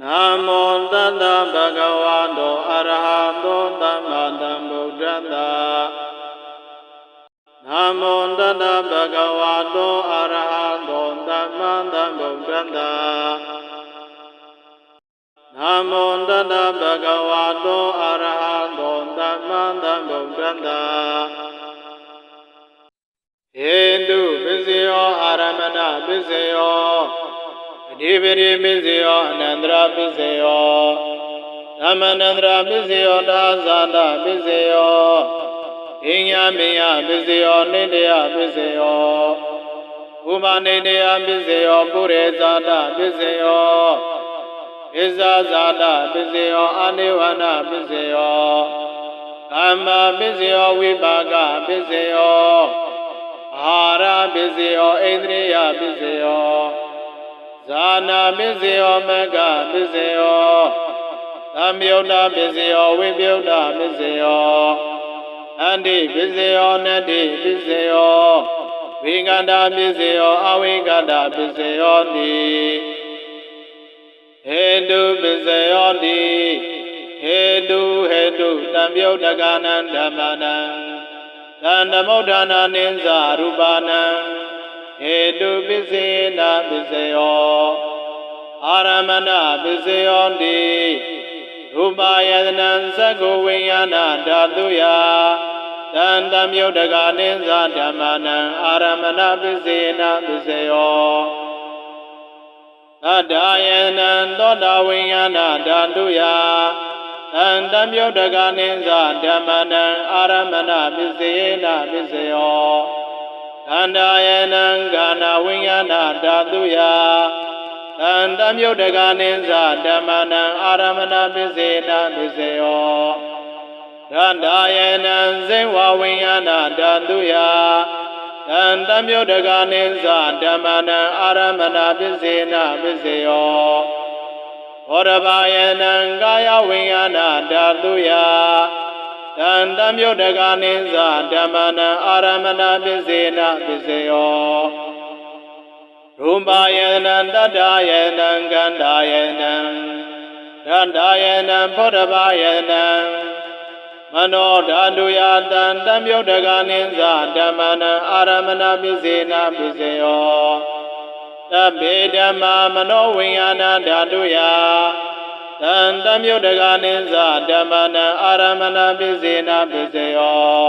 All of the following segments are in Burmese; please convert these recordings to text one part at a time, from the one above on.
နာမောတတ္တဗဂဝတောအရဟတောသမ္မာသမ္ဗုဒ္ဓတ္တနာမောတတ္တဗဂဝတောအရဟတောသမ္မာသမ္ဗုဒ္ဓတ္တနာမောတတ္တဗဂဝတောအရဟတောသမ္မာသမ္ဗုဒ္ဓတ္တဟေတုပစ္စယောအာရမဏပစ္စယော အဓိပတိပစ္စယောအနန္တရာပစ္စယောသမ္မနန္တရာပစ္စယောဒါဇာတပစ္စယောအင်ညာမေယပစ္စယောနိတယပစ္စယောဥပနိတယပစ္စယောပုရေဇာတပစ္စယောဣဇာဇာတပစ္စယောအာနိဝနပစ္စယောကာမပစ္စယောဝိပါကပစ္စယောအာဟာရပစ္စယောဣန္ဒြိယပစ္စယော ဇာနာပစ္စယောမကပစ္စယောသမယုတ်တာပစ္စယောဝိပယုတ်တာပစ္စယောအန္တိပစ္စယောနတ္တိပစ္စယောဝိကန္တာပစ္စယောအဝိကန္တာပစ္စယောတိဟေတုပစ္စယောတိဟေတုဟေတုတံပြုတ်တကနံဓမ္မနံသန္တမုဋ္ဌာနာနိသရူပနံ ဟေတုပစ္စေနာပစ္စယောအာရမဏပစ္စယောတိရူပယတနံသက္ကဝိညာဏဓာတုယတန္တမြုတ်တကနိသဓမ္မနံအာရမဏပစ္စေနာပစ္စယောသတ္တယနံသောတာဝိညာဏဓာတုယတန္တမြုတ်တကနိသဓမ္မနံအာရမဏပစ္စေနာပစ္စယော ခန္ဓာယနံခန္ဓာဝိညာဏဓာတုယတန္တမြုတ်တကနိသဓမ္မနံအာရမဏပစ္စေနာပစ္စယောရန္တာယနံဇိဝဝိညာဏဓာတုယတန္တမြုတ်တကနိသဓမ္မနံအာရမဏပစ္စေနာပစ္စယောဘောရဘာယနံကာယဝိညာဏဓာတုယ တန္တမြုတ်တကနိသဓမ္မနံအာရမဏပစ္စေနာပစ္စယောရူပယနံတတ္တယနံကန္တာယနံတတ္တယနံဘောရဘာယနံမနောဓာတုယတန္တမြုတ်တကနိသဓမ္မနံအာရမဏပစ္စေနာပစ္စယောတဗေဓမ္မာမနောဝိညာဏဓာတုယ တန္တမြုတ်တကနိသဓမ္မနံအာရမဏပစ္စေနာပစ္စယော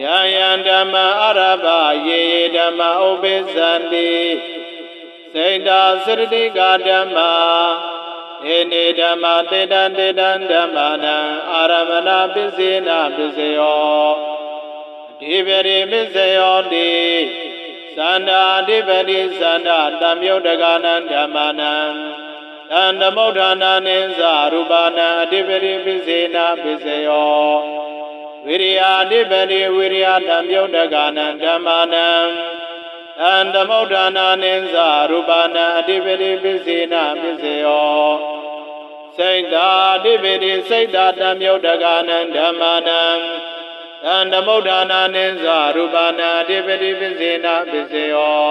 ယယံဓမ္မအာရဘယေယေဓမ္မဥပိသန္တိစေတာစရတိကဓမ္မာဧနေဓမ္မတေတံတေတံဓမ္မနံအာရမဏပစ္စေနာပစ္စယောအဓိပရိပစ္စယောတိသန္တာအဓိပတိသန္တာတမြုတ်တကနံဓမ္မနံ တန္တမုဋ္ဌာနာနိသရူပနာအဓိပတိပစ္စေနာပစ္စယောဝိရိယအဓိပတိဝိရိယတံမြုတ်တကနံဓမ္မနံတန္တမုဋ္ဌာနာနိသရူပနာအဓိပတိပစ္စေနာပစ္စယောစိတ်တာအဓိပတိစိတ်တာတံမြုတ်တကနံဓမ္မနံတန္တမုဋ္ဌာနာနိသရူပနာအဓိပတိပစ္စေနာပစ္စယော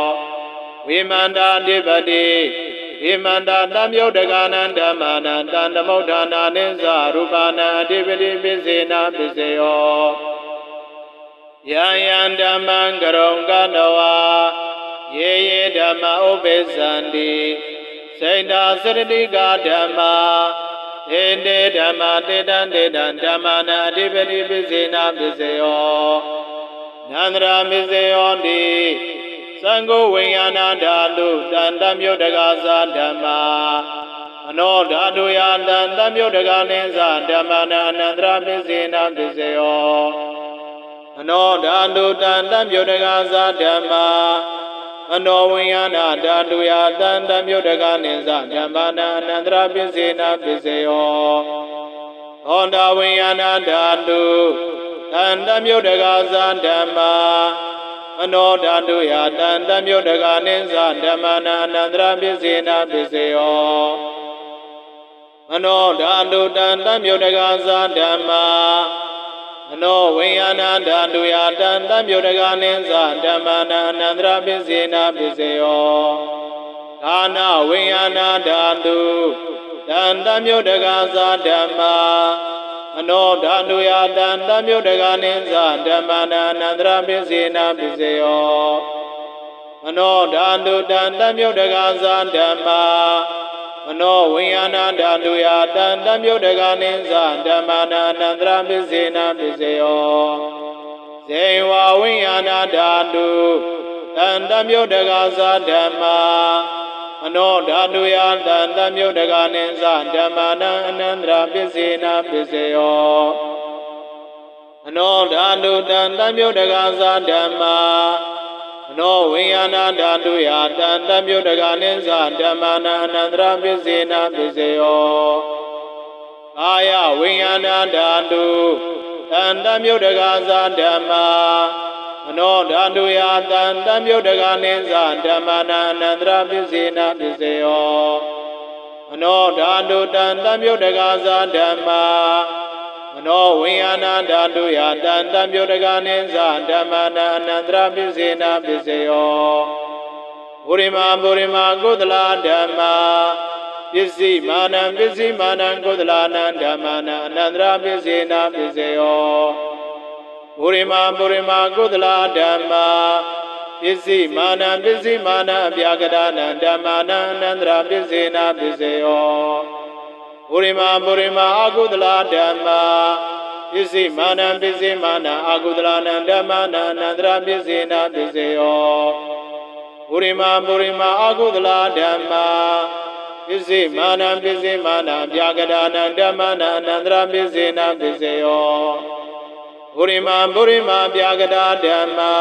ဝိမန္တာအဓိပတိ ဣမန္တာတမြုတ်တကနံဓမ္မာနံတန္တမုဋ္ဌာနာနိသရူပနာအဓိပတိပစ္စေနာပစ္စယောယံယံဓမ္မံကရုံကတဝါယေယေဓမ္မဥပိသန္တိစေတာစရတိကဓမ္မာဧတေဓမ္မာတေတံတေတံဓမ္မာနာအဓိပတိပစ္စေနာပစ္စယောနန္ဒရာမစ္စယောတိ သံဃဝိညာဏဓာတုတန်တမြုတ်တကာသဓမ္မာအနောဓာတုယတန်တမြုတ်တကာနိသဓမ္မနာအနန္တရာပစ္စေနာပစ္စယောအနောဓာတုတန်တမြုတ်တကာသဓမ္မာအနောဝိညာဏဓာတုယတန်တမြုတ်တကာနိသဓမ္မနာအနန္တရာပစ္စေနာပစ္စယောဟောတာဝိညာဏဓာတုတန်တမြုတ်တကာသဓမ္မာ မနောဓာတုယတန္တမြုတ်တကနိသဓမ္မနာအနန္တရပစ္စေနာပစ္စယောမနောဓာတုတန္တမြုတ်တကသဓမ္မာမနောဝိညာဏဓာတုယတန္တမြုတ်တကနိသဓမ္မနာအနန္တရပစ္စေနာပစ္စယောဟဒါနဝိညာဏဓာတုတန်တမြို့တကာသာဓမ္မာ မနောဓာတုယတန်တမြို့တကာနိသဓမ္မနာအနန္တရပစ္စေနာပစ္စယောမနောဓာတုတန်တမြို့တကာသာဓမ္မာမနောဝိညာဏဓာတုယတန်တမြို့တကာနိသဓမ္မနာအနန္တရပစ္စေနာပစ္စယောဇေဝဝိညာဏဓာတုတန်တမြို့တကာသာဓမ္မာ မနောဓာတုယတန်တမြို့တကာနိသဓမ္မနာအနန္တရပစ္စေနာပစ္စယောမနောဓာတုတန်တမြို့တကာသာဓမ္မာမနောဝိညာဏဓာတုယတန်တမြို့တကာနိသဓမ္မနာအနန္တရပစ္စေနာပစ္စယောကာယဝိညာဏဓာတုတန်တမြို့တကာသာဓမ္မာ မနောဓာတုယတန်တမြို့တကာနိသဓမ္မနာအနန္တရပစ္စေနာပစ္စယောမနောဓာတုတန်တမြို့တကာသာဓမ္မာမနောဝိညာဏဓာတုယတန်တမြို့တကာနိသဓမ္မနာအနန္တရပစ္စေနာပစ္စယောဘုရိမာဘုရိမာကုသလဓမ္မာပစ္စည်းမာနံပစ္စည်းမာနံကုသလနာဓမ္မနာအနန္တရပစ္စေနာပစ္စယော ဘုရိမာဘုရိမာကုသလဓမ္မာပစ္စည်းမာနံပစ္စည်းမာနံအပြာကရဏံဓမ္မနာအနန္တရပစ္စေနာပစ္စယောဘုရိမာဘုရိမာအကုသလဓမ္မာပစ္စည်းမာနံပစ္စည်းမာနံအကုသလနာဓမ္မနာအနန္တရပစ္စေနာပစ္စယောဘုရိမာဘုရိမာအကုသလဓမ္မာပစ္စည်းမာနံပစ္စည်းမာနံအပြာကရဏံဓမ္မနာအနန္တရပစ္စေနာပစ္စယော ဘုရိမာဘုရိမာအပြာကရဓမ္မာ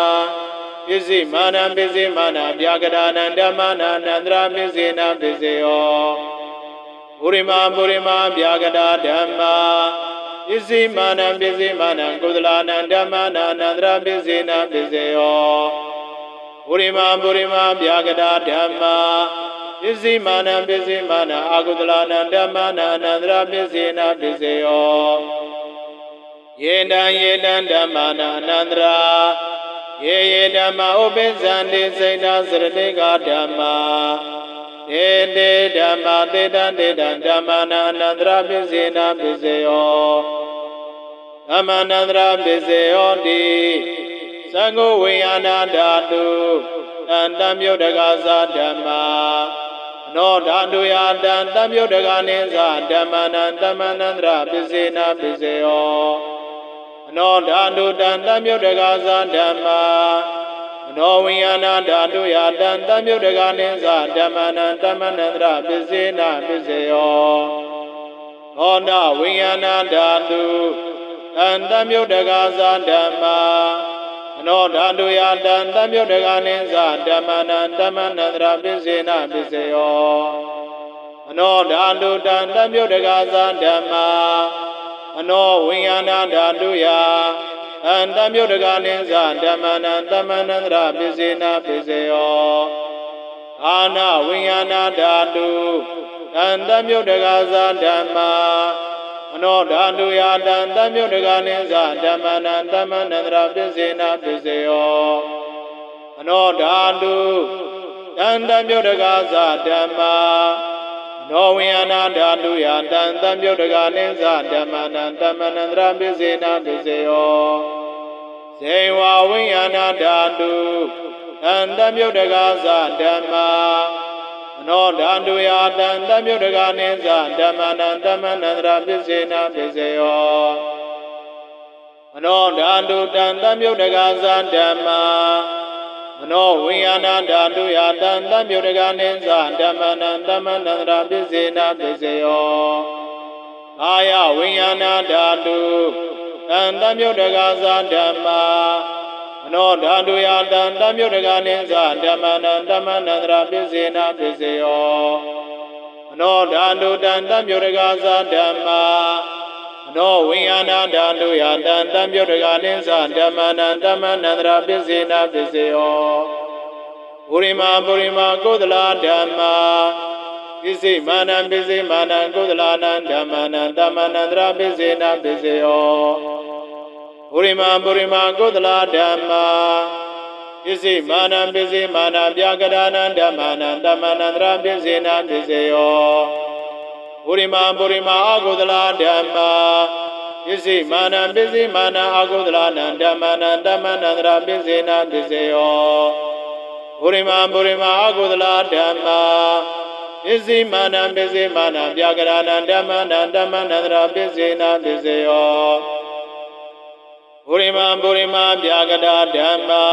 ပစ္စည်းမာနံပစ္စည်းမာနံအပြာကရဏံဓမ္မနာအနန္တရပစ္စေနာပစ္စယောဘုရိမာဘုရိမာအပြာကရဓမ္မာပစ္စည်းမာနံပစ္စည်းမာနံကုသလနာဓမ္မနာအနန္တရပစ္စေနာပစ္စယောဘုရိမာဘုရိမာအပြာကရဓမ္မာပစ္စည်းမာနံပစ္စည်းမာနံအာကုသလနာဓမ္မနာအနန္တရပစ္စေနာပစ္စယော ယေတံယေတံဓမ္မနာအနန္တရာယေယေဓမ္မဥပိစ္ဆန္တိစိတ်ဓာစရတိကဓမ္မာတေတေဓမ္မာတေတံတေတံဓမ္မနာအနန္တရာပစ္စေနာပစ္စယောဓမ္မနန္တရာပစ္စယောတိသံဃောဝိညာဏဓာတုတန်တမြုတ်တကာသာဓမ္မာနောဓာတုယတံတမြုတ်တကာနိသဓမ္မနံတမနန္တရာပစ္စေနာပစ္စယော အနောဓာတုတံတမြုတ်တကာသာဓမ္မာအနောဝိညာဏဓာတုယတံတမြုတ်တကာနိသဓမ္မနံတမနန္တရာပစ္စေနာပစ္စယောသောနဝိညာဏဓာတုတံတမြုတ်တကာသာဓမ္မာအနောဓာတုယတံတမြုတ်တကာနိသဓမ္မနံတမနန္တရာပစ္စေနာပစ္စယောအနောဓာတုတံတမြုတ်တကာသာဓမ္မာ အနောဝိညာဏဓာတုယအန္တမြုတ်တကာနိသဓမ္မနံတမနန္တရာပစ္စေနာပစ္စယောအာနာဝိညာဏဓာတုတံတမြုတ်တကာသာဓမ္မာအနောဓာတုယတံတမြုတ်တကာနိသဓမ္မနံတမနန္တရာပစ္စေနာပစ္စယောအနောဓာတုတံတမြုတ်တကာသာဓမ္မာ နောဝိယနာဓာတုယတံတံမြုတ်တကာနိသဓမ္မနံတမနန္တရာပစ္စေနာပစ္စယောဇေဝဝိယနာဓာတုတံတံမြုတ်တကာသဓမ္မာအနောဓာတုယတံတံမြုတ်တကာနိသဓမ္မနံတမနန္တရာပစ္စေနာပစ္စယောအနောဓာတုတံတံမြုတ်တကာသဓမ္မာ မနောဝိညာဏဓာတုယတံတမြုတကနိသဓမ္မနံတမနန္တရာပစ္စေနာပစ္စယောအာယဝိညာဏဓာတုတံတမြုတကသာဓမ္မာမနောဓာတုယတံတမြုတကနိသဓမ္မနံတမနန္တရာပစ္စေနာပစ္စယောမနောဓာတုတံတမြုတကသာဓမ္မာ နောဝိညာဏဓာတုယတံတံပြုတ်တကနိသဓမ္မနံဓမ္မနန္တရာပစ္စေနာပစ္စယောပုရိမာပုရိမာကုသလဓမ္မာပစ္စေမာနံပစ္စေမာနံကုသလနံဓမ္မနံဓမ္မနန္တရာပစ္စေနာပစ္စယောပုရိမာပုရိမာကုသလဓမ္မာပပစ္စည်းမာနံပစ္စည်းမာနံပြာကရဏံဓမ္မနံဓမ္မနန္တရာပစ္စေနံပစ္စေယော ပုရိမာပုရိမာအကုသလဓမ္မာပစ္စည်းမာနံပစ္စည်းမာနံအကုသလနံဓမ္မနံဓမ္မနန္တရာပစ္စေနံပစ္စေယောပုရိမာပုရိမာအကုသလဓမ္မာပစ္စည်းမာနံပစ္စည်းမာနံပြာကရဏံဓမ္မနံဓမ္မနန္တရာပစ္စေနံပစ္စေယောပုရိမာပုရိမာပြာကရဓမ္မာ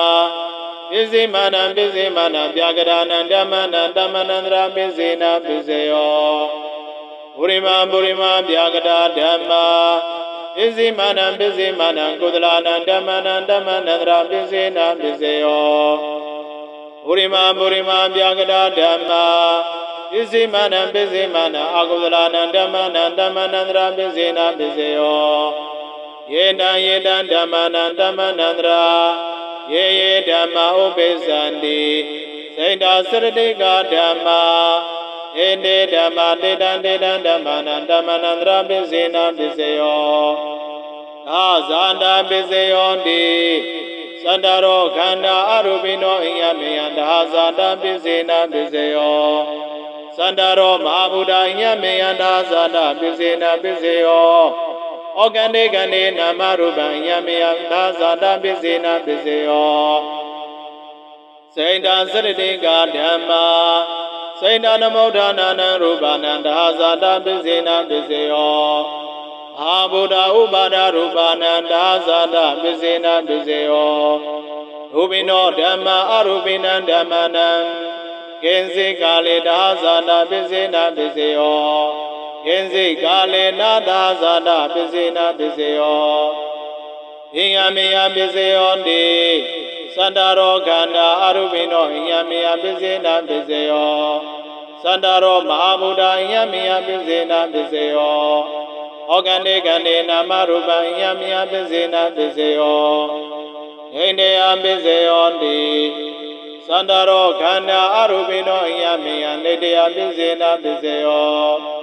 ပစ္စည်းမာနံပစ္စည်းမာနံပြာကရဏံဓမ္မနံဓမ္မနန္တရာပစ္စေနံပစ္စေယော ပုရိမာပုရိမာပြာကရဓမ္မာပစ္စည်းမာနံပစ္စည်းမာနံကုသလနံဓမ္မနံဓမ္မနန္တရာပစ္စေနံပစ္စေယောပုရိမာပုရိမာပြာကရဓမ္မာပစ္စည်းမာနံပစ္စည်းမာနံအကုသလနံဓမ္မနံဓမ္မနန္တရာပစ္စေနံပစ္စေယောယေတံယေတံဓမ္မနံဓမ္မနန္တရာယေယေဓမ္မဥပိစ္ဆန္တိစိတ်တာစရတိကဓမ္မာ ဧတေဓမ္မတေတံတေတံဓမ္မနံဓမ္မနန္တရာပစ္စေနံပစ္စေယောသာဇာန္တာပစ္စေယောတိသန္တရောခန္ဓာအရူပိနောအိယမေယံဒါဇာတာပစ္စေနံပစ္စေယောသန္တရောမဟာဗုဒ္ဓအိယမေယံဒါဇာတာပစ္စေနံပစ္စေယောဩကန္တေကန္တေနာမရူပံယမေယသာဇာတပစ္စေနာပစ္စေယောစိန္ဒာစရတိကဓမ္မာ စိန္ဒာနမௌဒနာနံရူပနံသာဇာတပစ္စေနာပစ္စေယောအာဗုဒ္ဓဥပါဒရူပနံသာဇာတပစ္စေနာပစ္စေယောရူပိနောဓမ္မာအရူပိနံဓမ္မနံကိဉ္စေကာလေသာဇာတပစ္စေနာပစ္စေယောယင်းစိတ်ကာလေနာသာဇာတပစ္စေနာပစ္စေယောယင်ယမေယပစ္စေယောတိ သန္တာရောခန္ဓာအရုပိနောယင်ယမေယပစ္စေနာပစ္စေယောသန္တာရောမဟာဗုဒ္ဓယင်ယမေယပစ္စေနာပစ္စေယောဩကန္တေကန္တေနာမရူပယင်ယမေယပစ္စေနာပစ္စေယောဟိနေယပစ္စေယောတိသန္တာရောခန္ဓာအရုပိနောယင်ယမေယနေတယပစ္စေနာပစ္စေယော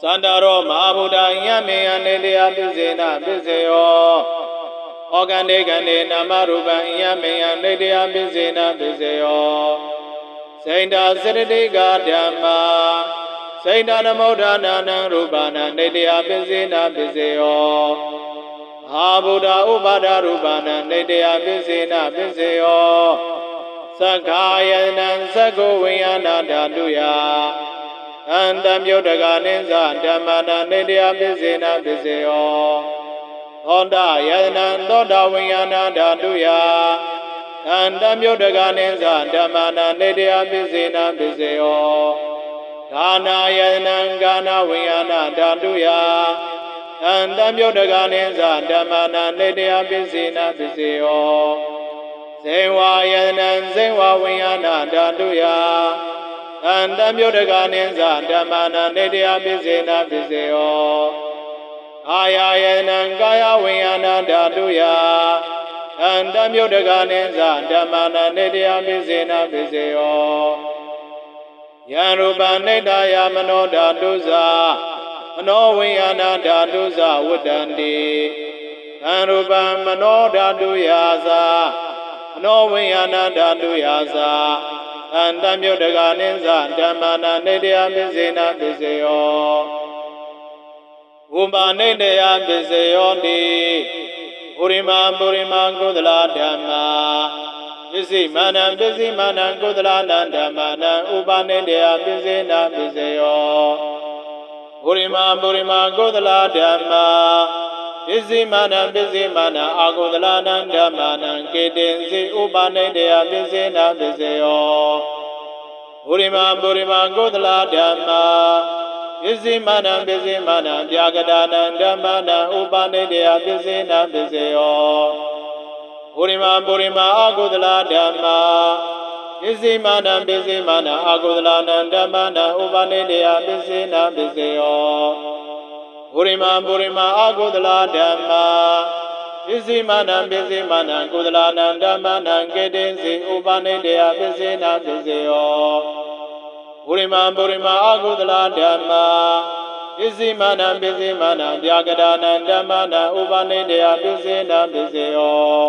သန္တာရောမဟာဗုဒ္ဓယံမေယနေတယပိစေနပိစေယော ဩကန္တေကန္တေနာမရူပံယံမေယနေတယပိစေနပိစေယောစိန္ဒာစရတိကဓမ္မာစိန္ဒာနမௌဒနာနံရူပနာနေတယပိစေနပိစေယောဟာဗုဒ္ဓဥပါဒရူပနာနေတယပိစေနပိစေယောသက္ခာယနံသက္ကိုဝိယနာဓာတုယအန္တမြုတ်တကနိသဓမ္မနာနေတယပစ္စေနာပစ္စေယော သောတာယတနံသောတာဝိညာဏဓာတုယအန္တမြုတ်တကနိသဓမ္မနာနေတယပစ္စေနာပစ္စေယောဒါနာယတနံကာနဝိညာဏဓာတုယအန္တမြုတ်တကနိသဓမ္မနာနေတယပစ္စေနာပစ္စေယောဇေဝယတနံဇေဝဝိညာဏဓာတုယအန္တမြုတ်တကနိသဓမ္မနာနေတယပိစေနာပိစေယော အာယယေနံကာယဝိညာဏဓာတုယအန္တမြုတ်တကနိသဓမ္မနာနေတယပိစေနာပိစေယောယံရူပနိတယမနောဓာတုဇာမနောဝိညာဏဓာတုဇဝတ္တန္တိသံရူပမနောဓာတုယာဇာမနောဝိညာဏဓာတုယာဇာအန္တမြုတ်တကနိသဓမ္မနာနေတယပိစေနာပိစေယော ဝုမာနေတယပိစေယောတိပုရိမာပုရိမာကုသလဓမ္မာပစ္စည်းမာနံပစ္စည်းမာနံကုသလနံဓမ္မာနံဥပနိတယပိစေနာပိစေယောပုရိမာပုရိမာကုသလဓမ္မာပစ္စည်းမာနံပစ္စည်းမာနံအာကုသလနံဓမ္မာနံကေတင်စီဥပနိတယပစ္စေနာပစ္စေယောပုရိမာပုရိမာကုသလဓမ္မာ ပစ္စည်းမာနံပစ္စည်းမာနံပြာကတာနံဓမ္မာနံဥပနိတယပစ္စေနာပစ္စေယောပုရိမာပုရိမာအာကုသလဓမ္မာပစ္စည်းမာနံပစ္စည်းမာနံအာကုသလနံဓမ္မာနံဥပနိတယပစ္စေနာပစ္စေယောပုရိမာပုရိမာအာကုသလဓမ္မာပစ္စည်းမာနံပစ္စည်းမာနံကုသလနံဓမ္မနံကေတေစီဥပနိတေယပစ္စေနာပစ္စေယော ပုရိမာပုရိမာအာကုသလဓမ္မာပစ္စည်းမာနံပစ္စည်းမာနံပြာကတာနံဓမ္မနံဥပနိတေယပစ္စေနာပစ္စေယော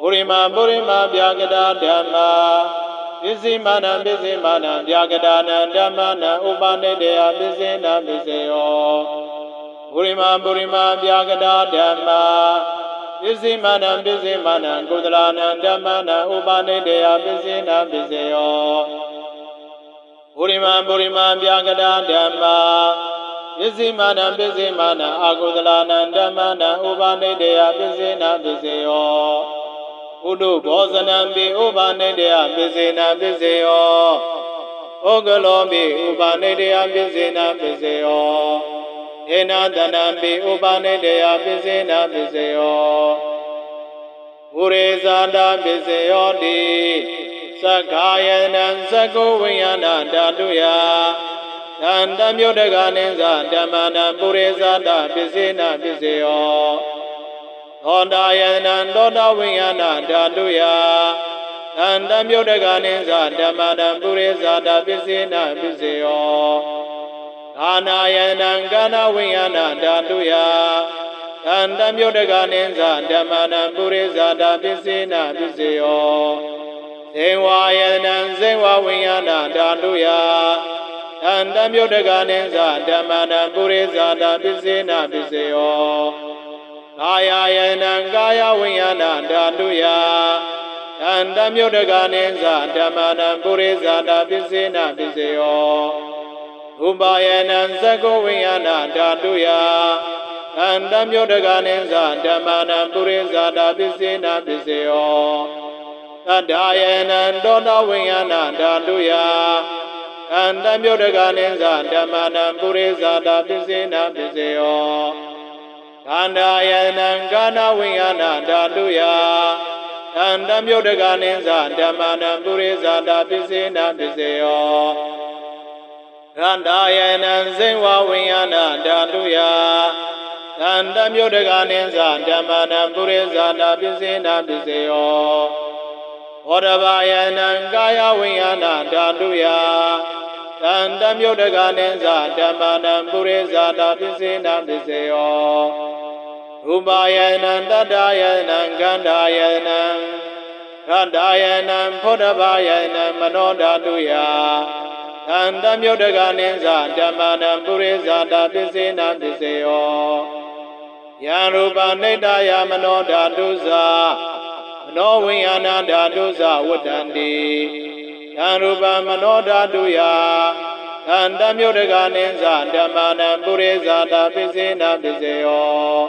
ပုရိမာပုရိမာဗျာကတာဓမ္မာပစ္စည်းမာနံပစ္စည်းမာနံဗျာကတာနံဓမ္မနံဥပနိတေယပစ္စေနပစ္စေယောပုရိမာပုရိမာဗျာကတာဓမ္မာပစ္စည်းမာနံပစ္စည်းမာနံကုသလနံဓမ္မနံဥပနိတေယပစ္စေနပစ္စေယော ပုရိမာပုရိမာဗျာကတာဓမ္မာပစ္စည်းမာနံပစ္စည်းမာနံအာကုသလနံဓမ္မနံဥပနိတေယပစ္စေနပစ္စေယောဥဒုဘောဇနံပိဥပနိတေယပစ္စေနပစ္စေယောဩကလောပိဥပနိတေယပစ္စေနပစ္စေယောဧနတနံပိဥပနိတေယပစ္စေနပစ္စေယောဝရေဇာတာပစ္စေယောတိ သက္ခာယနံသက္ကုဝိယနာဓာတုယသန္တမြုတ်တကနိသဓမ္မနာပုရိဇာတာပစ္စေနပစ္စေယောသောတာယနံသောတာဝိယနာဓာတုယသန္တမြုတ်တကနိသဓမ္မနာပုရိဇာတာပစ္စေနပစ္စေယောကာနာယနံကာနဝိယနာဓာတုယသန္တမြုတ်တကနိသဓမ္မနာပုရိဇာတာပစ္စေနပစ္စေယော ဇေဝယနံဇေဝဝိယနာဓာတုယသန္တမြုတ်တကနိသဓမ္မနာပုရိဇာတာပစ္စေနပစ္စေယောကာယယနံကာယဝိယနာဓာတုယသန္တမြုတ်တကနိသဓမ္မနာပုရိဇာတာပစ္စေနပစ္စေယောဥပါယနံသက္ကဝိယနာဓာတုယသန္တမြုတ်တကနိသဓမ္မနာပုရိဇာတာပစ္စေနပစ္စေယော သတ္တယနံတောတဝိယနာဓာတုယသန္တမြုတ်တကနိသဓမ္မနာပုရိဇာတာပစ္စေနပစ္စေယောခန္ဓာယနံကာနဝိယနာဓာတုယသန္တမြုတ်တကနိသဓမ္မနာပုရိဇာတာပစ္စေနပစ္စေယောခန္ဓာယနံဇိဝဝိယနာဓာတုယသန္တမြုတ်တကနိသဓမ္မနာပုရိဇာတာပစ္စေနပစ္စေယော ဟောရဘာယနံကာယဝိယနာဓာတုယသန္တမြုတ်တကနိသဓမ္မနာပုရိဇာတာပစ္စေနပစ္စေယောရူပယနံတတ္တယနံကန္တာယနံခန္ဓာယနံဖောဓဘာယနံမနောဓာတုယသန္တမြုတ်တကနိသဓမ္မနာပုရိဇာတာပစ္စေနပစ္စေယောယံရူပနိတ္တယမနောဓာတုဇာမ နောဝိညာဏဓာတုဇဝတ္တန္တိယံရူပမနောဓာတုယသန္တမြုတ်တကနိသဓမ္မနာပုရိဇာတာပစ္စေနပစ္စေယော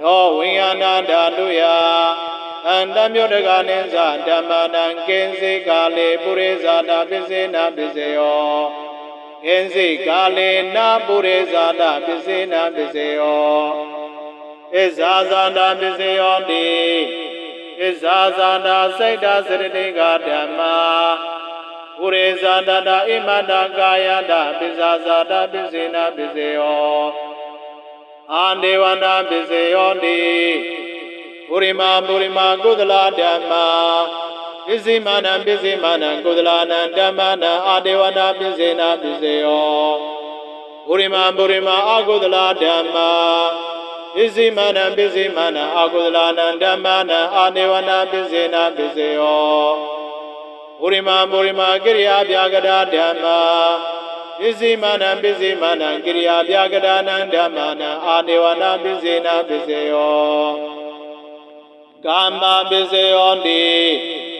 နောဝိညာဏဓာတုယအန္တမြုတ်တကနိသဓမ္မနံကိဉ္စေကာလေပုရိဇာတာပစ္စေနပစ္စေယောကိဉ္စေကာလေနာပုရိဇာတာပစ္စေနပစ္စေယောဣဇာဇာတာပစ္စေယောတိ ဣဇာဇာတာစိတ်တာစရတိကဓမ္မာပုရိဇာတာတာဣမတာကာယတာပစ္စာဇာတာပစ္စေနပစ္စေယောအာဒေဝနာပစ္စေယောတိပုရိမာပုရိမာကုသလဓမ္မာပစ္စည်းမာနံပစ္စည်းမာနံကုသလနံဓမ္မနံအာဒေဝနာပစ္စေနာပစ္စေယောပုရိမာပုရိမာအာကုသလဓမ္မာ ပစ္စည်းမာနံပစ္စည်းမာနံအာကုသလနံဓမ္မနံအာဒေဝနာပစ္စေနာပစ္စေယောပုရိမာပုရိမာကိရိယာပြာကတာဓမ္မာပစ္စည်းမာနံပစ္စည်းမာနံကိရိယာပြာကတာနံဓမ္မနံအာဒေဝနာပစ္စေနာပစ္စေယောကာမပစ္စယောတိ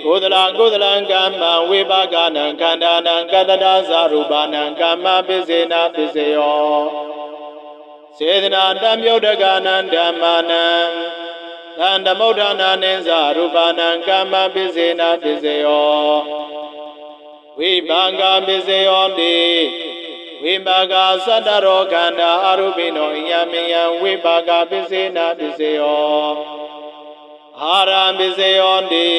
ကုသလကုသလံကမ္မဝိပါကနံခန္ဓာနံကတ္တဒါသရူပနံကာမပစ္စေနာပစ္စယော စေတနာတမြုတ်တကနံဓမ္မနံသန္တမုဋ္ဌာနာနိသရူပနံကာမပစ္စေနာပစ္စယောဝိပါကပစ္စယောတိဝိပါကသတ္တရောခန္ဓာအရူပိနောယမယံဝိပါကပစ္စေနာပစ္စယောအာရံပစ္စယောတိ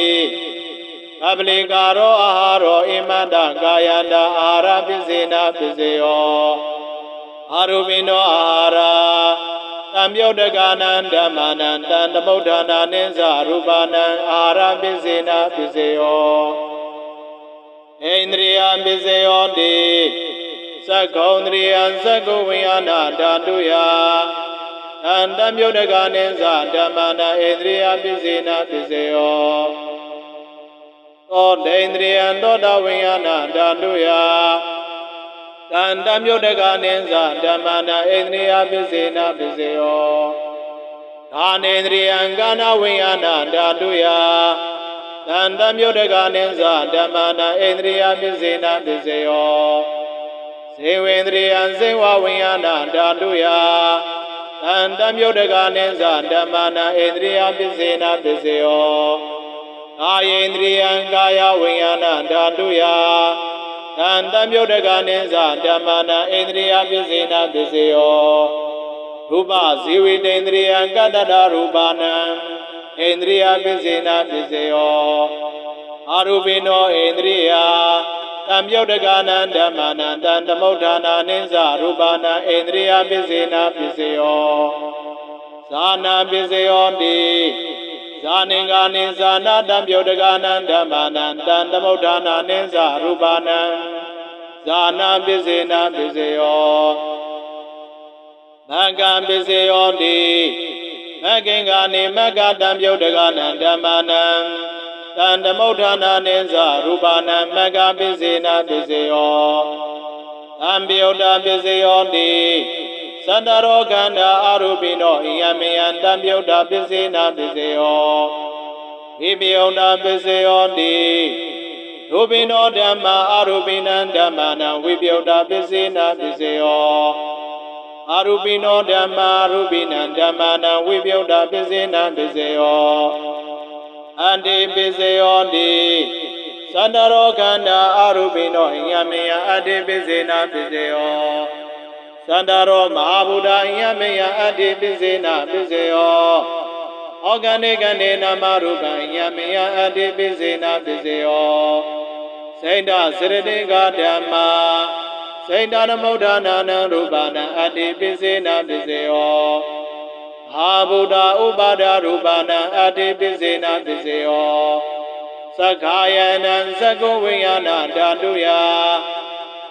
အပလိကာရောအာဟာရောဣမန္တကာယန္တအာရပစ္စေနာပစ္စယော အာရုပိနောအာဟာရတံပြုတ်တကနံဓမ္မနံတံသမုဋ္ဌာနာနိသရူပနံအာရပစ္စေနာပစ္စယောဣန္ဒြိယပစ္စယောတိသက္ကုံဒြိယသက္ကုဝိယနာဓာတုယသအန္တမြုတ်တကနိသဓမ္မနာဣန္ဒြိယပစ္စေနာပစ္စေယောသောဒိန္ဒြိယံသောတဝိညာဏဓာတုယ တန္တမြုတ်တကနိသဓမ္မနာဣန္ဒြိယပစ္စေနာပစ္စေယောကာနေန္ဒြိယံကာနဝိညာဏဓာတုယတန္တမြုတ်တကနိသဓမ္မနာဣန္ဒြိယပစ္စေနာပစ္စေယောဇေဝေန္ဒြိယံဇေဝဝိညာဏဓာတုယတန္တမြုတ်တကနိသဓမ္မနာဣန္ဒြိယပစ္စေနာပစ္စေယောကာယေန္ဒြိယံကာယဝိညာဏဓာတုယ တန္တမြုတ်တကနိသဓမ္မနာဣန္ဒြိယပစ္စေနာပစ္စေယောရူပဇေဝိတေန္ဒြိယံကတ္တရရူပနံဣန္ဒြိယပစ္စေနာပစ္စေယောအာရူပိနောဣန္ဒြိယတံမြုတ်တကနံဓမ္မနံတံသမုဋ္ဌာနာနိသရူပနာဣန္ဒြိယပစ္စေနာပစ္စေယောဇာနာပစ္စေယောတိ ဇာနင်္ဂာနိဇာနာတံမြုတ်တကနံဓမ္မနံတံသမုဋ္ဌာနာနိသရူပနာဇာနာပစ္စေနာပစ္စေယောမဂ္ဂံပစ္စေယောတိမဂ္ဂင်္ဂာနိမဂ္ဂတံမြုတ်တကနံဓမ္မနံတန္တမုဋ္ဌာနာနိသရူပနာမဂ္ဂပိစေနာပိစေယောသံပြုတ်တာပိစေယောတိ သတ္တရောခန္ဓာအာရုပိနောဣယမေယံတံပြုတ်တာပိစေနာပိစေယောဝိပြုတ်တာပိစေယောတိရူပိနောဓမ္မာအာရုပိနံဓမ္မာနံဝိပြုတ်တာပိစေနာပိစေယောအာရုပိနောဓမ္မာရူပိနံဓမ္မာနံဝိပြုတ်တာပိစေနာပိစေယောအန္တိပိစေယောတိသန္တရောခန္ဓာအာရုပိနောအညမေယအတ္တိပိစေနာပိစေယော သန္တရောမဟာဗုဒ္ဓအညမေယအတ္တိပိစေနာပိစေယောဩဂန္နေကန္နေနာမရူပံအညမေယအတ္တိပိစေနာပိစေယောစိတ်တစရတိကဓမ္မာစိတ်တရမုဋ္ဌာနာနံရူပနာအတ္တိပိစေနာပိစေယောဟာဗုဒ္ဓဥပါဒရူပနာအတ္တိပိစေနာပိစေယောသက္ခာယနံသက္ကုဝိညာဏဓာတုယ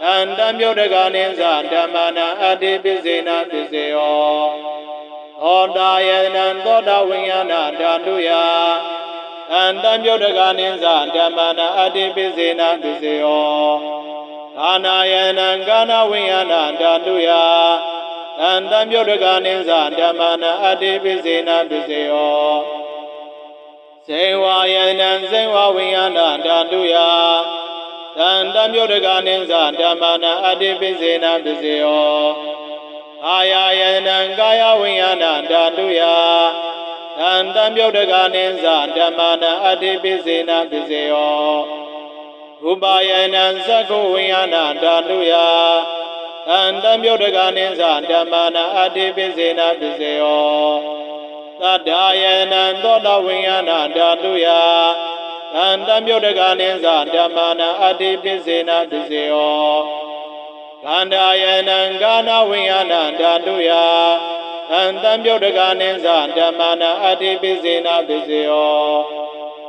တန္တမြုတ်တကနိသဓမ္မနာအတ္တိပိစေနာပိစေယောသောတာယနံသောတာဝိညာဏဓာတုယတန္တမြုတ်တကနိသဓမ္မနာအတ္တိပိစေနာပိစေယောကာနာယနံကာနဝိညာဏဓာတုယတန်တမြုတ်တကနိသဓမ္မနာအတ္တိပိစေနာပိစေယောဇေဝယနံဇေဝဝိညာဏဓာတုယ တန်တမြုတ်တကနိသဓမ္မနာအတ္တိပိစေနာပိစေယောအာယယနံကာယဝိညာဏဓာတုယတန်တမြုတ်တကနိသဓမ္မနာအတ္တိပိစေနာပိစေယောရူပယနံသက္ကုဝိညာဏဓာတုယတန်တမြုတ်တကနိသဓမ္မနာအတ္တိပိစေနာပိစေယောသတ္တာယနံသောတဝိညာဏဓာတုယ တန်တမြုတ်တကနိသဓမ္မနာအတ္တိပိစေနာပိစေယောခန္ဓာယနံကာနဝိညာဏဓာတုယတန်တမြုတ်တကနိသဓမ္မနာအတ္တိပိစေနာပိစေယော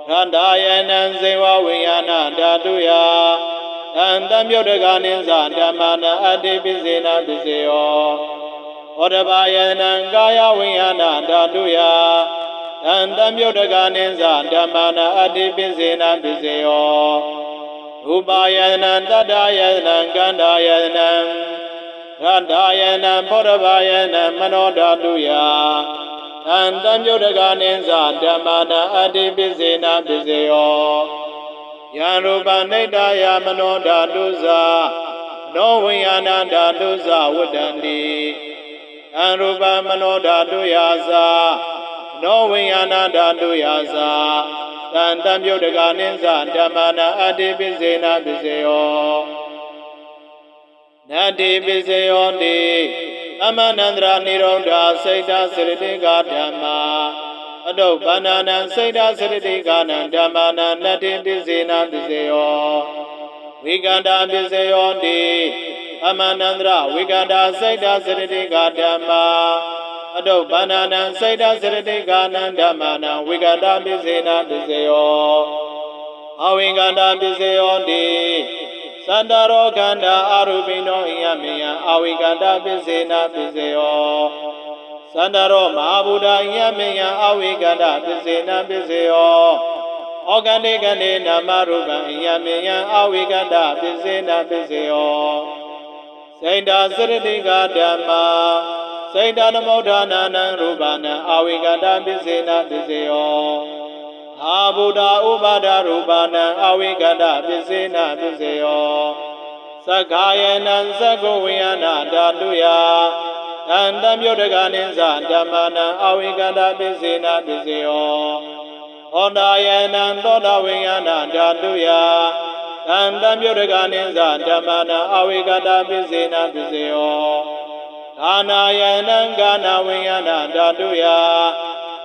ခန္ဓာယနံဇေဝဝိညာဏဓာတုယတန်တမြုတ်တကနိသဓမ္မနာအတ္တိပိစေနာပိစေယောဟောတဘာယနံကာယဝိညာဏဓာတုယ တန်တမြုတ်တကနိသဓမ္မနာအတ္တိပိစေနာပိစေယောရူပယနံတတ္တယနံကန္တာယနံရတ္တယနံဘောဓဘာယနံမနောဓာတုယတန်တမြုတ်တကနိသဓမ္မနာအတ္တိပိစေနာပိစေယောယံရူပနိတ္တယမနောဓာတုဇာနောဝိညာဏဓာတုဇဝတ္တန္တိယံရူပမနောဓာတုယာဇာ နောဝိညာဏဓာတုယာဇာတန်တံပြုတ်တကနိသဓမ္မနာအတ္တိပိစေနာပိစေယောနတ္တိပိစေယောတိသမဏန္တရာနိရောဓစိတ်တစရတိကဓမ္မာအတုပ္ပန္နံစိတ်ဓာစရတိကနံဓမ္မနာနတ္တိပိစေနာပိစေယောဝိကန္တာပိစေယောတိအမန္တန္တရဝိကန္တာစိတ်ဓာစရတိကဓမ္မာ အတုပ္ပန္နံစိတ်ဓာစရတိကနံဓမ္မနာဝိကန္တာပိစေနာပိစေယောအဝိကန္တာပိစေယောတိသန္တရောခန္ဓာအာရုပိနောဣယမေယအဝိကန္တာပိစေနာပိစေယောသသန္တရောမဟာဗုဒ္ဓယမေယံအဝိကတပစ္စေနပစ္စေယောဩကတိကတိနာမရူပံယမေယံအဝိကတပစ္စေနပစ္စေယောစိတ်တာစရတိကဓမ္မာ စိတ်တနမုဋ္ဌာနာနံရူပနံအဝိကတပစ္စေနပစ္စေယောအာဗုဒ္ဓဥပါဒရူပနံအဝိကတပစ္စေနပစ္စေယောသက္ကာယနံသက္ကဝိယနာဓာတုယတန်တမြုတ်တကနိသဓမ္မနံအဝိကတပစ္စေနပစ္စေယောဟောတာယနံသောတာဝိယနာဓာတုယတန်တမြုတ်တကနိသဓမ္မနံအဝိကတပစ္စေနပစ္စေယော ကာနာယနံကာနာဝိယနာဓာတုယ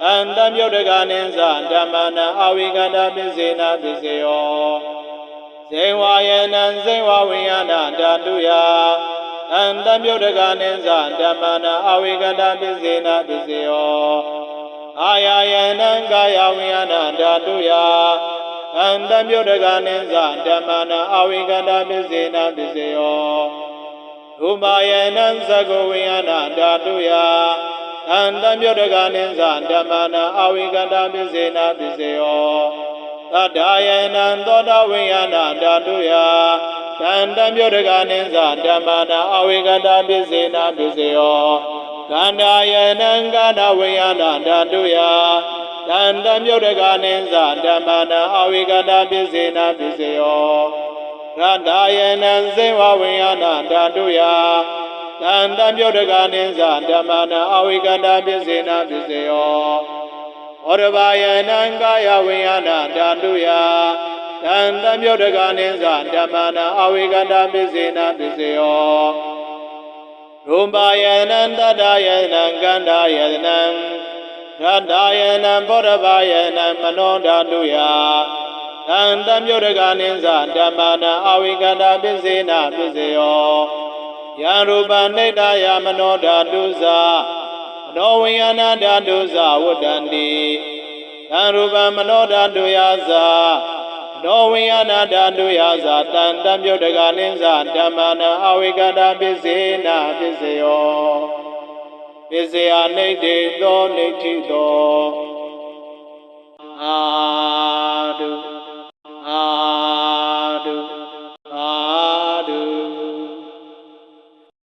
အန္တမြုတ်တကနိသဓမ္မနံအဝိကတပစ္စေနပစ္စေယောဇေဝယနံဇေဝဝိယနာဓာတုယအန္တမြုတ်တကနိသဓမ္မနံအဝိကတပစ္စေနပစ္စေယောအာယယနံကာယဝိယနာဓာတုယအန္တမြုတ်တကနိသဓမ္မနံအဝိကတပစ္စေနပစ္စေယော ရူပယနံသကဝိယနာဓာတုယအန္တမြုတ်တကနိသဓမ္မနံအဝိကတပစ္စေနပစ္စေယောသတ္တယနံသောတဝိယနာဓာတုယတန္တမြုတ်တကနိသဓမ္မနံအဝိကတပစ္စေနပစ္စေယောကန္တာယနံကာနဝိယနာဓာတုယတန္တမြုတ်တကနိသဓမ္မနံအဝိကတပစ္စေနပစ္စေယော ရတ္တယနံဇေဝဝိယနာဓာတုယတန္တမြုတ်တကနိသဓမ္မနံအဝိကတပစ္စေနပစ္စေယောဩရဘာယနံကာယဝိယနာဓာတုယတန္တမြုတ်တကနိသဓမ္မနံအဝိကတပစ္စေနပစ္စေယောရူပယနံတတ္တယနံကန္တာယနံရတ္တယနံဘောရဘာယနံမနောဓာတုယ တန္တမြုတ်တကနိသဓမ္မနံအဝိကတပစ္စေနပစ္စေယောယံရူပနိတ္တယမနောဓာတုဇာမနောဝိယနာဓာတုဇာဝတ္တန္တိယံရူပမနောဓာတုယဇာမနောဝိယနာဓာတုယဇာတန္တမြုတ်တကနိသဓမ္မနံအဝိကတပစ္စေနပစ္စေယောပစ္စေယနိဋ္ဌိသောနိဋ္ဌိသောအာ 啊。